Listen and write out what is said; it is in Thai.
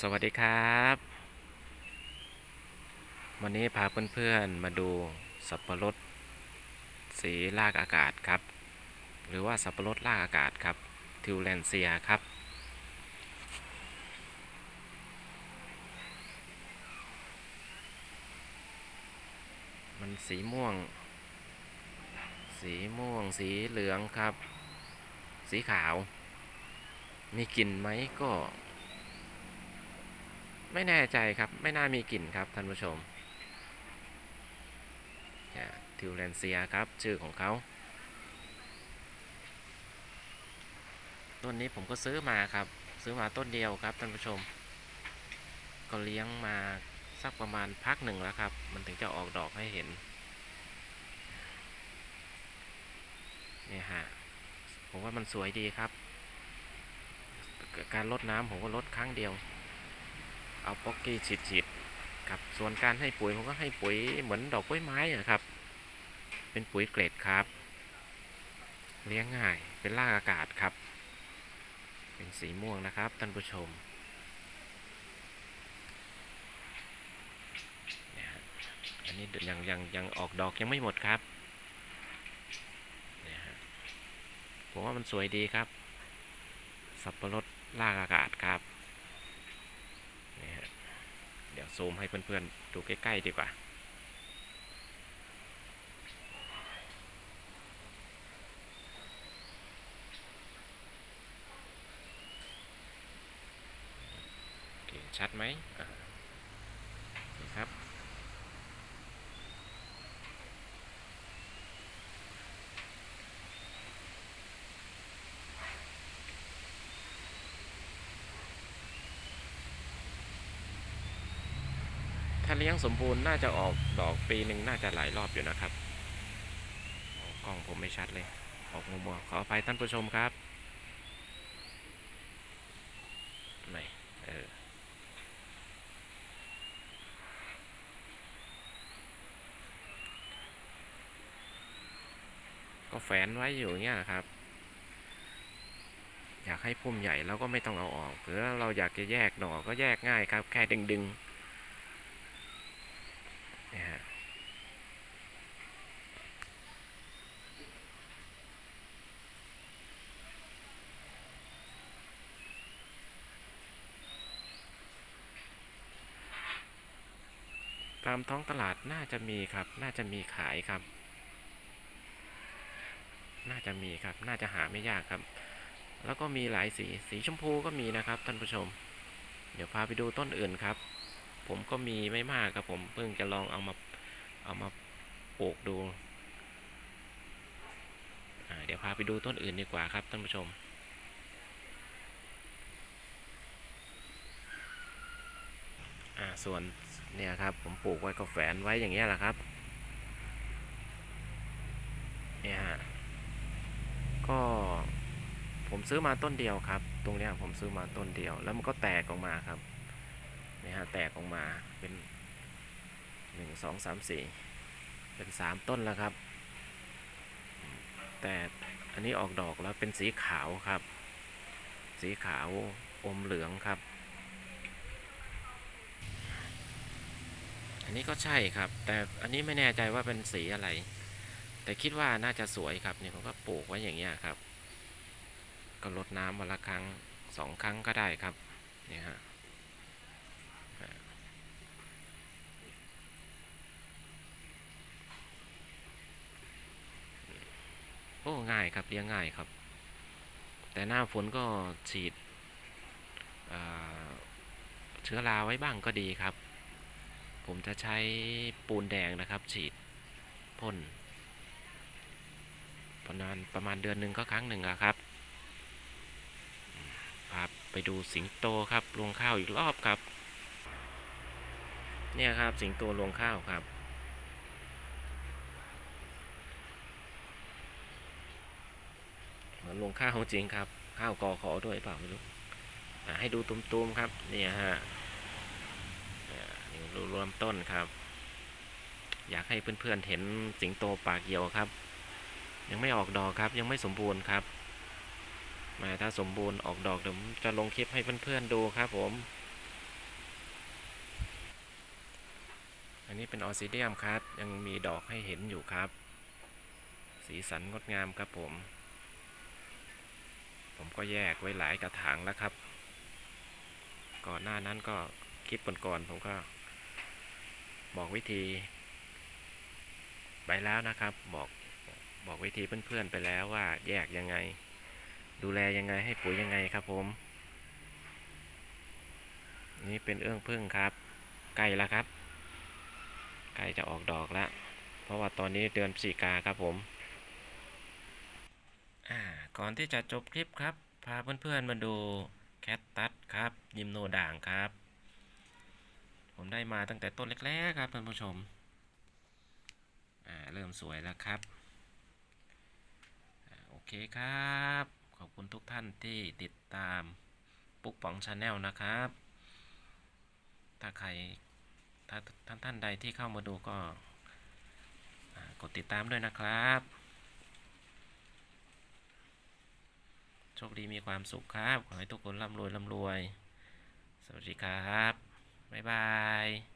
สวัสดีครับ วันนี้พาเพื่อนๆมาดูสับปะรดสีลากอากาศครับ หรือว่าสับปะรดลากอากาศครับทิวแลนเซียครับ มันสีม่วง สีม่วงสีเหลืองครับ สีขาว มีกลิ่นไหมก็ ไม่แน่ใจครับ ไม่น่ามีกลิ่นครับท่านผู้ชมทิวแลนเซียครับ ชื่อของเขาต้นนี้ผมก็ซื้อมาครับ ซื้อมาต้นเดียวครับท่านผู้ชม ก็เลี้ยงมาสักประมาณพักหนึ่งแล้วครับ มันถึงจะออกดอกให้เห็นเนี่ยฮะผมว่ามันสวยดีครับ การลดน้ำผมก็ลดครั้งเดียว เอาป๊อกกี้ฉีดๆครับส่วนการให้ปุ๋ยผมก็ให้ปุ๋ยเหมือนดอกกล้วยไม้อะครับ เป็นปุ๋ยเกรดครับ เลี้ยงง่ายเป็นรากอากาศครับ เป็นสีม่วงนะครับท่านผู้ชมนี่ฮะอันนี้ยังยังยังออกดอกยังไม่หมดครับเนี่ยฮะผมว่ามันสวยดีครับ สับปะรดรากอากาศครับ นี่ฮะเดี๋ยว ซูมให้เพื่อนๆ ดูใกล้ๆดีกว่า ชัดไหมอ่านี่ครับ ถ้าเลี้ยงสมบูรณ์น่าจะออกดอกปีหนึ่งน่าจะหลายรอบอยู่นะครับกล้องผมไม่ชัดเลย ออกมัวๆขออภัยท่านผู้ชมครับไม่เออก็แฝนไว้อยู่เงี้ยครับ อยากให้พุ่มใหญ่เราก็ไม่ต้องเอาออกหรือเราอยากจะแยกหน่อก็แยกง่ายครับ แค่ดึงๆ นี่ยฮะตามท้องตลาดน่าจะมีครับ น่าจะมีขายครับ น่าจะมีครับ น่าจะหาไม่ยากครับ แล้วก็มีหลายสี สีชมพูก็มีนะครับท่านผู้ชม เดี๋ยวพาไปดูต้นอื่นครับ ผมก็มีไม่มากครับผมเพิ่งจะลองเอามาเอามาปลูกดูเดี๋ยวพาไปดูต้นอื่นดีกว่าครับท่านผู้ชม ส่วนเนี่ยครับผมปลูกไว้ก็แฝนไว้อย่างเงี้ยแหละครับ เนี่ยฮะ ก็ผมซื้อมาต้นเดียวครับ ตรงเนี้ยผมซื้อมาต้นเดียว แล้วมันก็แตกออกมาครับ แตกออกมาเป็นหนึ่งสองสามสี่เป็นสามต้นแล้วครับ แต่อันนี้ออกดอกแล้วเป็นสีขาวครับ สีขาวอมเหลืองครับ อันนี้ก็ใช่ครับ แต่อันนี้ไม่แน่ใจว่าเป็นสีอะไร แต่คิดว่าน่าจะสวยครับเนี่ยผมก็ปลูกไว้อย่างเงี้ครับ ก็รดน้ำวันละครั้งสองครั้งก็ได้ครับนี่ฮะ โอ้ง่ายครับเลี้ยงง่ายครับ แต่หน้าฝนก็ฉีดเเชื้อราไว้บ้างก็ดีครับ ผมจะใช้ปูนแดงนะครับ ฉีดพ่นประมาณประมาณเดือนหนึ่งก็ครั้งหนึ่งอะครับพาไปดูสิงโตครับรวงข้าวอีกรอบครับ เนี่ยครับสิงโตรวงข้าวครับ ลงข้าของจริงครับ ข้าวกอขอด้วยเปล่าไม่รู้ให้ดูตุ้มๆครับเนี่ยฮะนี่รวมต้นครับ อยากให้เพื่อนๆเห็นสิงโตปากเหี่ยวครับ ยังไม่ออกดอกครับ ยังไม่สมบูรณ์ครับมาถ้าสมบูรณ์ออกดอกเดี๋ยวจะลงคลิปให้เพื่อนๆดูครับผม อันนี้เป็นออซิเดียมครับ ยังมีดอกให้เห็นอยู่ครับ สีสันงดงามครับผม ผมก็แยกไว้หลายกระถางแล้วครับ ก่อนหน้านั้นก็คลิปก่อนๆผมก็ บอกวิธี ไปแล้วนะครับ บอกบอกวิธีเพื่อนๆไปแล้วว่าแยกยังไง ดูแลยังไงให้ปุ๋ยยังไงครับผม นี่เป็นเอื้องพึ่งครับ ใกล้แล้วครับ ใกล้จะออกดอกแล้ว เพราะว่าตอนนี้เดือนพฤศจิกาครับผม ก่อนที่จะจบคลิปครับ พาเพื่อนๆมาดูแคทตัสครับยิมโนด่างครับ ผมได้มาตั้งแต่ต้นเล็กๆครับท่านผู้ชมอ่าเริ่มสวยแล้วครับอโอเคครับ ขอบคุณทุกท่านที่ติดตามปุ๊กป๋องชาแนลนะครับ ถ้าใครถ้าท่านท่านใดที่เข้ามาดูก็กดติดตามด้วยนะครับ ชคดีมีความสุขครับ ขอให้ทุกคนร่ำรวยร่ำรวย สวัสดีครับ บ๊ายบาย